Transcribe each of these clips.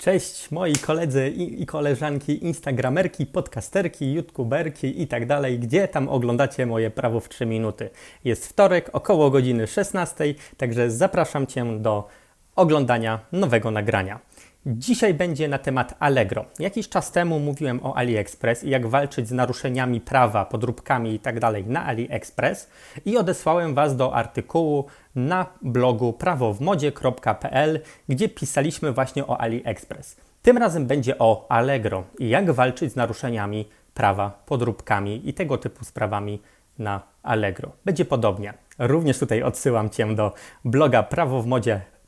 Cześć moi koledzy i, koleżanki, instagramerki, podcasterki, youtuberki i tak dalej, gdzie tam oglądacie moje prawo w 3 minuty. Jest wtorek, około godziny 16, także zapraszam Cię do oglądania nowego nagrania. Dzisiaj będzie na temat Allegro. Jakiś czas temu mówiłem o AliExpress i jak walczyć z naruszeniami prawa, podróbkami itd. na AliExpress i odesłałem Was do artykułu na blogu prawowmodzie.pl, gdzie pisaliśmy właśnie o AliExpress. Tym razem będzie o Allegro i jak walczyć z naruszeniami prawa, podróbkami i tego typu sprawami na Allegro. Będzie podobnie. Również tutaj odsyłam Cię do bloga prawowmodzie.pl,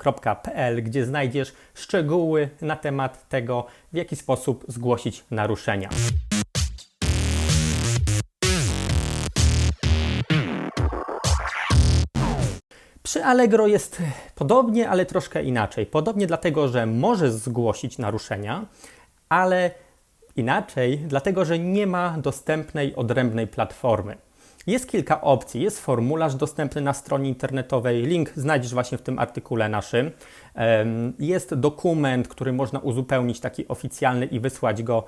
gdzie znajdziesz szczegóły na temat tego, w jaki sposób zgłosić naruszenia. Przy Allegro jest podobnie, ale troszkę inaczej. Podobnie dlatego, że możesz zgłosić naruszenia, ale inaczej dlatego, że nie ma dostępnej odrębnej platformy. Jest kilka opcji. Jest formularz dostępny na stronie internetowej. Link znajdziesz właśnie w tym artykule naszym. Jest dokument, który można uzupełnić, taki oficjalny i wysłać go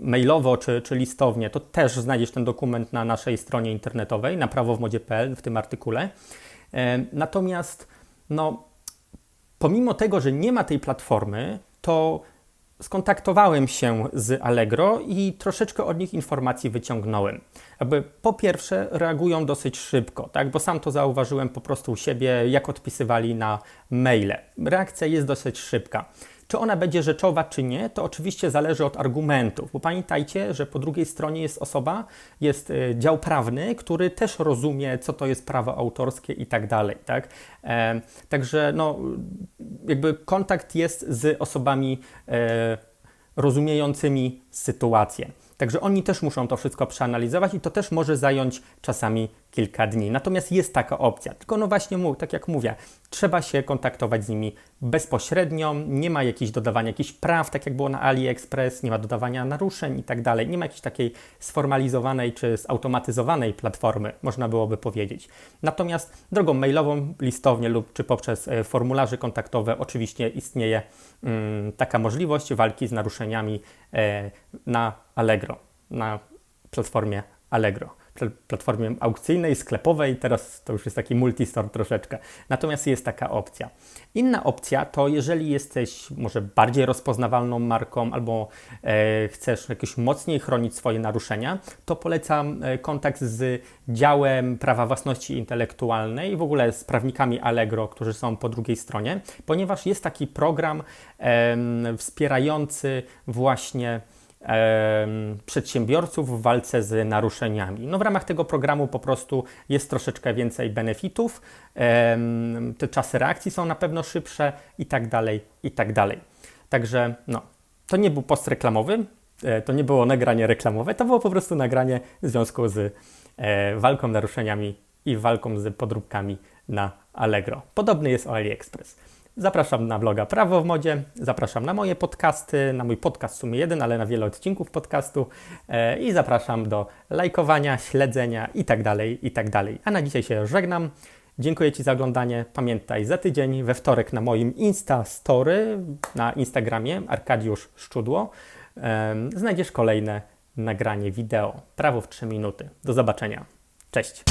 mailowo czy, czy listownie. To też znajdziesz ten dokument na naszej stronie internetowej, na prawowmodzie.pl w tym artykule. Natomiast no, pomimo tego, że nie ma tej platformy, to skontaktowałem się z Allegro i troszeczkę od nich informacji wyciągnąłem. Jakby po pierwsze reagują dosyć szybko, tak? bo sam to zauważyłem po prostu u siebie, jak odpisywali na maile. Reakcja jest dosyć szybka. Czy ona będzie rzeczowa, czy nie, to oczywiście zależy od argumentów, bo pamiętajcie, że po drugiej stronie jest osoba, jest y, dział prawny, który też rozumie, co to jest prawo autorskie i tak dalej. Tak? E, także no, jakby kontakt jest z osobami e, rozumiejącymi sytuację. Także oni też muszą to wszystko przeanalizować i to też może zająć czasami kilka dni. Natomiast jest taka opcja. Tylko no właśnie, tak jak mówię, trzeba się kontaktować z nimi bezpośrednio, nie ma jakichś dodawania jakichś praw, tak jak było na AliExpress, nie ma dodawania naruszeń i tak dalej. Nie ma jakiejś takiej sformalizowanej czy zautomatyzowanej platformy, można byłoby powiedzieć. Natomiast drogą mailową, listownie lub czy poprzez e, formularze kontaktowe oczywiście istnieje mm, taka możliwość walki z naruszeniami e, na Allegro, na platformie Allegro platformie aukcyjnej, sklepowej, teraz to już jest taki multistore troszeczkę. Natomiast jest taka opcja. Inna opcja to jeżeli jesteś może bardziej rozpoznawalną marką albo e, chcesz jakoś mocniej chronić swoje naruszenia, to polecam e, kontakt z działem prawa własności intelektualnej, w ogóle z prawnikami Allegro, którzy są po drugiej stronie, ponieważ jest taki program e, wspierający właśnie przedsiębiorców w walce z naruszeniami. No w ramach tego programu po prostu jest troszeczkę więcej benefitów, te czasy reakcji są na pewno szybsze i tak dalej, i tak dalej. Także no, to nie był post reklamowy, e, to nie było nagranie reklamowe, to było po prostu nagranie w związku z e, walką naruszeniami i walką z podróbkami na Allegro. Podobny jest o AliExpress. Zapraszam na bloga Prawo w Modzie, zapraszam na moje podcasty, na mój podcast w sumie jeden, ale na wiele odcinków podcastu e, i zapraszam do lajkowania, śledzenia i tak dalej, i tak. A na dzisiaj się żegnam. Dziękuję Ci za oglądanie. Pamiętaj, za tydzień we wtorek na moim Insta Story na Instagramie Arkadiusz Szczudło e, znajdziesz kolejne nagranie wideo. Prawo w 3 minuty. Do zobaczenia. Cześć.